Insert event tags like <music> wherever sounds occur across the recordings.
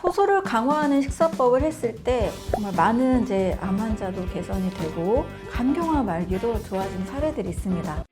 효소를 강화하는 식사법을 했을 때 정말 많은 이제 암 환자도 개선이 되고 간경화 말기도 좋아진 사례들이 있습니다.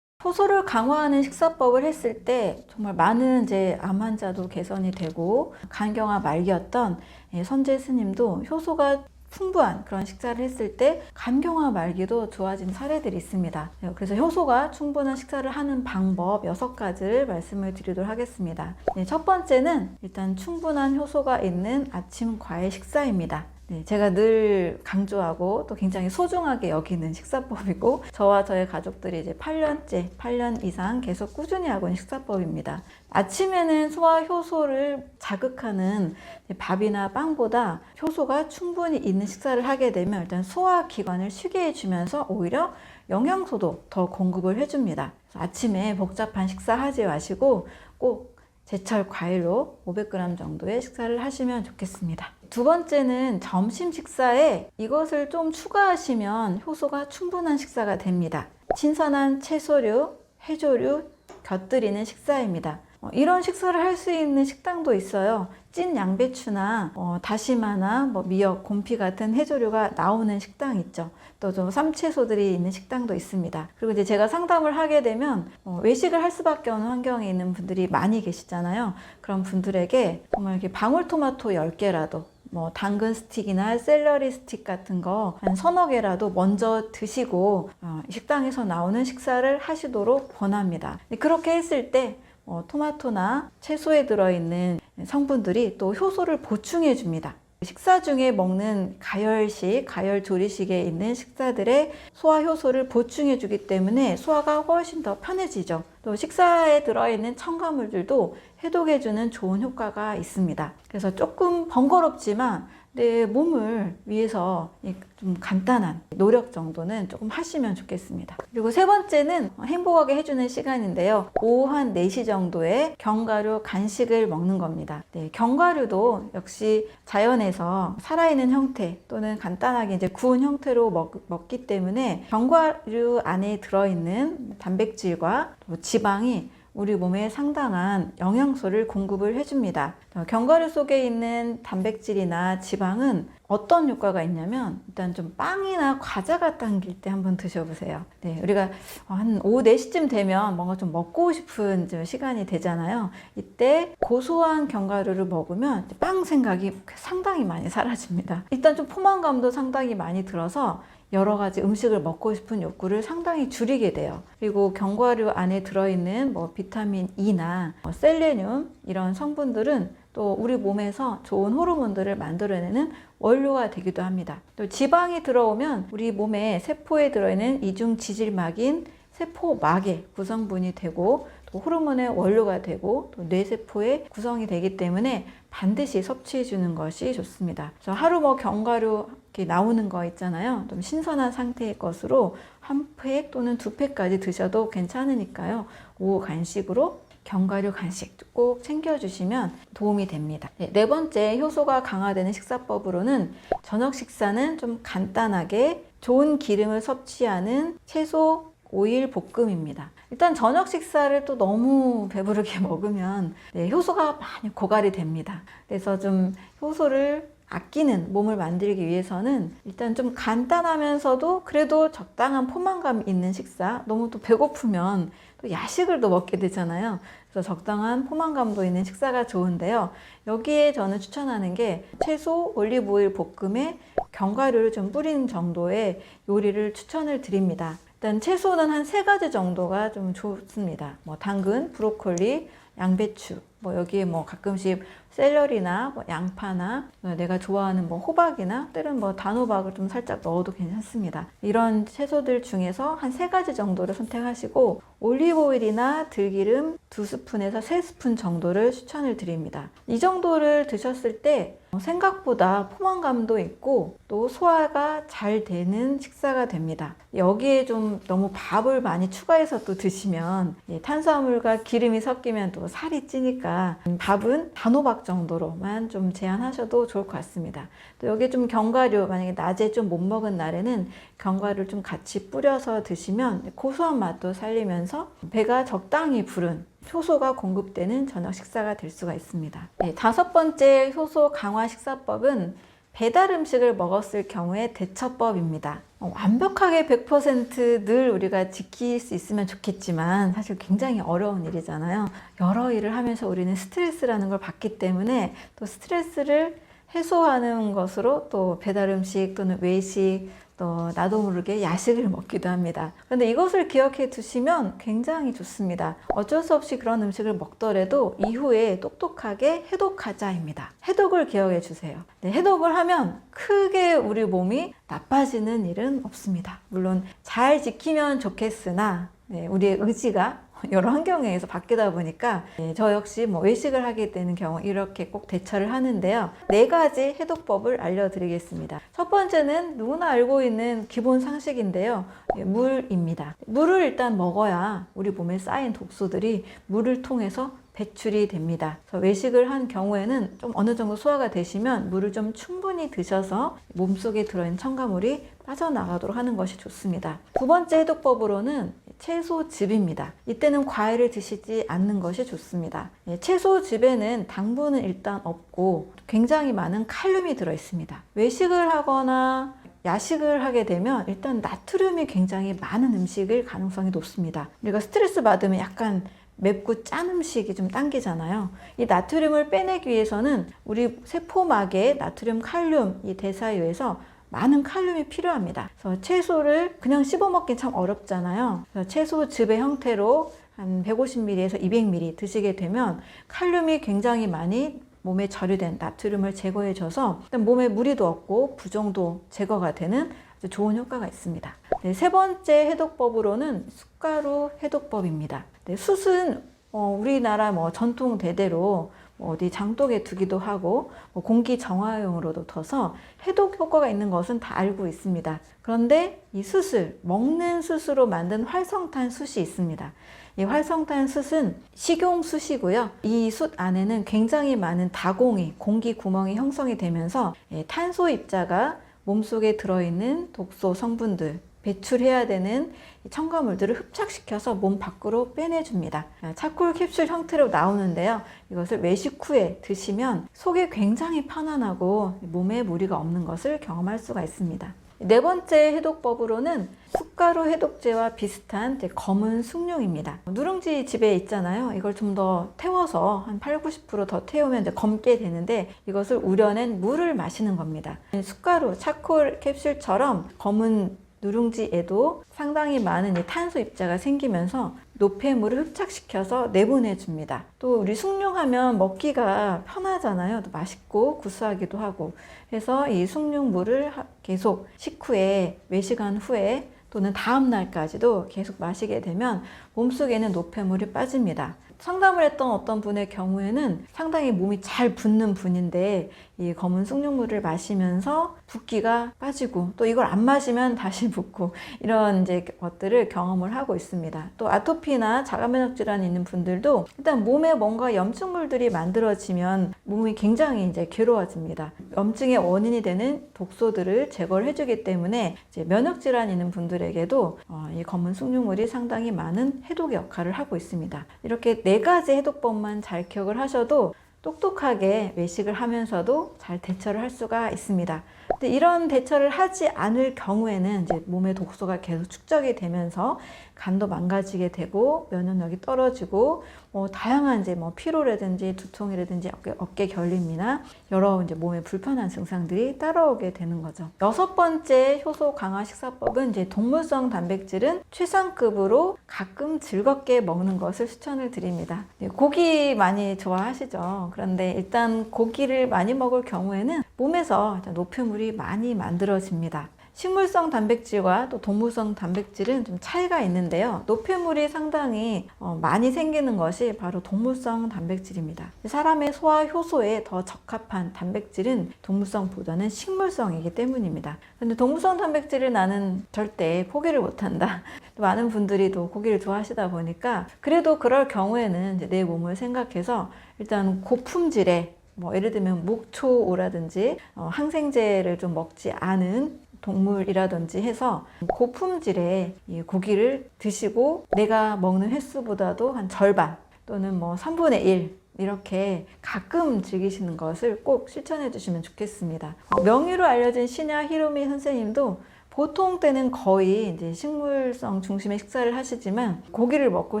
효소를 강화하는 식사법을 했을 때 정말 많은 이제 암 환자도 개선이 되고 간경화 말기였던 예, 선재 스님도 효소가 풍부한 그런 식사를 했을 때 간경화 말기도 좋아진 사례들이 있습니다. 네, 그래서 효소가 충분한 식사를 하는 방법 여섯 가지를 말씀을 드리도록 하겠습니다. 네, 첫 번째는 일단 충분한 효소가 있는 아침 과일 식사입니다. 네, 제가 늘 강조하고 또 굉장히 소중하게 여기는 식사법이고 저와 저의 가족들이 이제 8년째, 8년 이상 계속 꾸준히 하고 있는 식사법입니다. 아침에는 소화 효소를 자극하는 밥이나 빵보다 효소가 충분히 있는 식사를 하게 되면 일단 소화 기관을 쉬게 해주면서 오히려 영양소도 더 공급을 해줍니다. 아침에 복잡한 식사하지 마시고 꼭 제철 과일로 500g 정도의 식사를 하시면 좋겠습니다. 두 번째는 점심 식사에 이것을 좀 추가하시면 효소가 충분한 식사가 됩니다. 신선한 채소류, 해조류 곁들이는 식사입니다. 어, 이런 식사를 할 수 있는 식당도 있어요. 찐 양배추나 어, 다시마나 뭐 미역, 곰피 같은 해조류가 나오는 식당 있죠. 또 좀 쌈채소들이 있는 식당도 있습니다. 그리고 이제 제가 상담을 하게 되면 어, 외식을 할 수밖에 없는 환경에 있는 분들이 많이 계시잖아요. 그런 분들에게 정말 이렇게 방울토마토 10개라도 뭐 당근 스틱이나 샐러리 스틱 같은 거 한 서너 개라도 먼저 드시고 어, 식당에서 나오는 식사를 하시도록 권합니다. 그렇게 했을 때 어, 토마토나 채소에 들어있는 성분들이 또 효소를 보충해 줍니다. 식사 중에 먹는 가열식, 가열 조리식에 있는 식사들의 소화 효소를 보충해 주기 때문에 소화가 훨씬 더 편해지죠. 또 식사에 들어있는 첨가물들도 해독해 주는 좋은 효과가 있습니다. 그래서 조금 번거롭지만 내 몸을 위해서 좀 간단한 노력 정도는 조금 하시면 좋겠습니다. 그리고 세 번째는 행복하게 해주는 시간인데요. 오후 한 4시 정도에 견과류 간식을 먹는 겁니다. 네, 견과류도 역시 자연에서 살아있는 형태 또는 간단하게 이제 구운 형태로 먹, 먹기 때문에 견과류 안에 들어있는 단백질과 지방이 우리 몸에 상당한 영양소를 공급을 해줍니다. 견과류 속에 있는 단백질이나 지방은 어떤 효과가 있냐면 일단 좀 빵이나 과자가 당길 때 한번 드셔보세요. 네, 우리가 한 오후 4시쯤 되면 뭔가 좀 먹고 싶은 좀 시간이 되잖아요. 이때 고소한 견과류를 먹으면 빵 생각이 상당히 많이 사라집니다. 일단 좀 포만감도 상당히 많이 들어서 여러 가지 음식을 먹고 싶은 욕구를 상당히 줄이게 돼요. 그리고 견과류 안에 들어있는 뭐 비타민 E나 뭐 셀레늄 이런 성분들은 또 우리 몸에서 좋은 호르몬들을 만들어내는 원료가 되기도 합니다. 또 지방이 들어오면 우리 몸에 세포에 들어있는 이중 지질막인 세포막의 구성분이 되고 또 호르몬의 원료가 되고 또 뇌세포의 구성이 되기 때문에 반드시 섭취해 주는 것이 좋습니다. 그래서 하루 뭐 견과류 이렇게 나오는 거 있잖아요. 좀 신선한 상태의 것으로 한 팩 또는 두 팩까지 드셔도 괜찮으니까요. 오후 간식으로 견과류 간식 꼭 챙겨주시면 도움이 됩니다. 네, 네 번째 효소가 강화되는 식사법으로는 저녁 식사는 좀 간단하게 좋은 기름을 섭취하는 채소 오일 볶음입니다. 일단 저녁 식사를 또 너무 배부르게 <laughs> 먹으면 네, 효소가 많이 고갈이 됩니다. 그래서 좀 효소를 아끼는 몸을 만들기 위해서는 일단 좀 간단하면서도 그래도 적당한 포만감 있는 식사 너무 또 배고프면 또 야식을 또 먹게 되잖아요. 그래서 적당한 포만감도 있는 식사가 좋은데요. 여기에 저는 추천하는 게 채소 올리브오일 볶음에 견과류를 좀 뿌리는 정도의 요리를 추천을 드립니다. 일단 채소는 한 세 가지 정도가 좀 좋습니다. 뭐 당근, 브로콜리, 양배추, 뭐 여기에 뭐 가끔씩 샐러리나 뭐 양파나 내가 좋아하는 뭐 호박이나 때는 뭐 단호박을 좀 살짝 넣어도 괜찮습니다. 이런 채소들 중에서 한 세 가지 정도를 선택하시고 올리브 오일이나 들기름 두 스푼에서 세 스푼 정도를 추천을 드립니다. 이 정도를 드셨을 때 생각보다 포만감도 있고 또 소화가 잘 되는 식사가 됩니다. 여기에 좀 너무 밥을 많이 추가해서 또 드시면 탄수화물과 기름이 섞이면 또 살이 찌니까 밥은 단호박 정도로만 좀 제한하셔도 좋을 것 같습니다. 또 여기 좀 견과류 만약에 낮에 좀 못 먹은 날에는 견과류를 좀 같이 뿌려서 드시면 고소한 맛도 살리면서 배가 적당히 부른 효소가 공급되는 저녁 식사가 될 수가 있습니다. 네, 다섯 번째 효소 강화 식사법은 배달 음식을 먹었을 경우의 대처법입니다. 어, 완벽하게 100%늘 우리가 지킬 수 있으면 좋겠지만 사실 굉장히 어려운 일이잖아요. 여러 일을 하면서 우리는 스트레스라는 걸 받기 때문에 또 스트레스를 해소하는 것으로 또 배달 음식 또는 외식 또 나도 모르게 야식을 먹기도 합니다. 그런데 이것을 기억해 두시면 굉장히 좋습니다. 어쩔 수 없이 그런 음식을 먹더라도 이후에 똑똑하게 해독하자입니다. 해독을 기억해 주세요. 네, 해독을 하면 크게 우리 몸이 나빠지는 일은 없습니다. 물론 잘 지키면 좋겠으나 네, 우리의 의지가 여러 환경에 의해서 바뀌다 보니까 네, 저 역시 뭐 외식을 하게 되는 경우 이렇게 꼭 대처를 하는데요. 네 가지 해독법을 알려드리겠습니다. 첫 번째는 누구나 알고 있는 기본 상식인데요. 예, 물입니다. 물을 일단 먹어야 우리 몸에 쌓인 독소들이 물을 통해서 배출이 됩니다. 외식을 한 경우에는 좀 어느 정도 소화가 되시면 물을 좀 충분히 드셔서 몸속에 들어있는 첨가물이 빠져나가도록 하는 것이 좋습니다. 두 번째 해독법으로는 채소즙입니다. 이때는 과일을 드시지 않는 것이 좋습니다. 예, 채소즙에는 당분은 일단 없고 굉장히 많은 칼륨이 들어 있습니다. 외식을 하거나 야식을 하게 되면 일단 나트륨이 굉장히 많은 음식일 가능성이 높습니다. 우리가 스트레스 받으면 약간 맵고 짠 음식이 좀 당기잖아요. 이 나트륨을 빼내기 위해서는 우리 세포막에 나트륨, 칼륨 이 대사유에서 많은 칼륨이 필요합니다. 그래서 채소를 그냥 씹어 먹긴 참 어렵잖아요. 그래서 채소즙의 형태로 한 150ml에서 200ml 드시게 되면 칼륨이 굉장히 많이 몸에 절유된 나트륨을 제거해줘서 일단 몸에 무리도 없고 부종도 제거가 되는 좋은 효과가 있습니다. 네, 세 번째 해독법으로는 숟가루 해독법입니다. 네, 숯은 어, 우리나라 뭐 전통 대대로 뭐 어디 장독에 두기도 하고 뭐 공기 정화용으로도 둬서 해독 효과가 있는 것은 다 알고 있습니다. 그런데 이 숯을 먹는 숯으로 만든 활성탄 숯이 있습니다. 이 활성탄 숯은 식용 숯이고요. 이 숯 안에는 굉장히 많은 다공이 공기 구멍이 형성이 되면서 예, 탄소 입자가 몸속에 들어있는 독소 성분들 배출해야 되는 첨가물들을 흡착시켜서 몸 밖으로 빼내줍니다. 차콜 캡슐 형태로 나오는데요. 이것을 외식 후에 드시면 속이 굉장히 편안하고 몸에 무리가 없는 것을 경험할 수가 있습니다. 네 번째 해독법으로는 숟가루 해독제와 비슷한 검은 숭늉입니다. 누룽지 집에 있잖아요. 이걸 좀 더 태워서 한 8, 90%더 태우면 이제 검게 되는데 이것을 우려낸 물을 마시는 겁니다. 숟가루, 차콜 캡슐처럼 검은 누룽지에도 상당히 많은 이 탄소 입자가 생기면서 노폐물을 흡착시켜서 내보내 줍니다. 또 우리 숭늉하면 먹기가 편하잖아요. 또 맛있고 구수하기도 하고. 그래서 이 숭늉물을 하- 계속 식후에 외식한 후에 또는 다음 날까지도 계속 마시게 되면 몸속에는 노폐물이 빠집니다. 상담을 했던 어떤 분의 경우에는 상당히 몸이 잘 붓는 분인데 이 검은 숭늉물을 마시면서 붓기가 빠지고 또 이걸 안 마시면 <laughs> 다시 붓고 이런 이제 것들을 경험을 하고 있습니다. 또 아토피나 자가 면역 질환이 있는 분들도 일단 몸에 뭔가 염증물들이 만들어지면 몸이 굉장히 이제 괴로워집니다. 염증의 원인이 되는 독소들을 제거를 해주기 때문에 이제 면역 질환 있는 분들에게도 어, 이 검은 숭늉물이 상당히 많은 해독 역할을 하고 있습니다. 이렇게 네 가지 해독법만 잘 기억을 하셔도 똑똑하게 외식을 하면서도 잘 대처를 할 수가 있습니다. 근데 이런 대처를 하지 않을 경우에는 이제 몸의 독소가 계속 축적이 되면서 간도 망가지게 되고 면역력이 떨어지고 뭐 다양한 이제 뭐 피로라든지 두통이라든지 어깨, 어깨 결림이나 여러 이제 몸에 불편한 증상들이 따라오게 되는 거죠. 여섯 번째 효소 강화 식사법은 이제 동물성 단백질은 최상급으로 가끔 즐겁게 먹는 것을 추천을 드립니다. 네, 고기 많이 좋아하시죠? 그런데 일단 고기를 많이 먹을 경우에는 몸에서 노폐물이 많이 만들어집니다. 식물성 단백질과 또 동물성 단백질은 좀 차이가 있는데요. 노폐물이 상당히 어, 많이 생기는 것이 바로 동물성 단백질입니다. 사람의 소화 효소에 더 적합한 단백질은 동물성보다는 식물성이기 때문입니다. 근데 동물성 단백질을 나는 절대 포기를 못한다. 또 <laughs> 많은 분들이 또 고기를 좋아하시다 보니까 그래도 그럴 경우에는 내 몸을 생각해서 일단 고품질의 뭐 예를 들면 목초오라든지 어, 항생제를 좀 먹지 않은 동물이라든지 해서 고품질의 이 고기를 드시고 내가 먹는 횟수보다도 한 절반 또는 뭐 3분의 1 이렇게 가끔 즐기시는 것을 꼭 실천해 주시면 좋겠습니다. 어, 명의로 알려진 시냐 히로미 선생님도 보통 때는 거의 이제 식물성 중심의 식사를 하시지만 고기를 먹고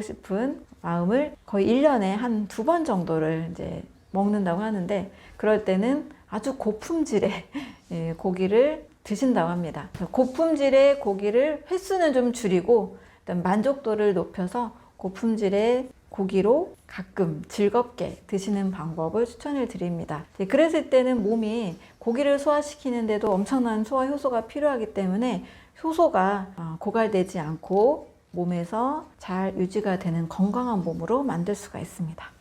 싶은 마음을 거의 1년에 한 두 번 정도를 이제 먹는다고 하는데 그럴 때는 아주 고품질의 <laughs> 예, 고기를 드신다고 합니다. 고품질의 고기를 횟수는 좀 줄이고 만족도를 높여서 고품질의 고기로 가끔 즐겁게 드시는 방법을 추천을 드립니다. 예, 그랬을 때는 몸이 고기를 소화시키는데도 엄청난 소화 효소가 필요하기 때문에 효소가 어, 고갈되지 않고 몸에서 잘 유지가 되는 건강한 몸으로 만들 수가 있습니다.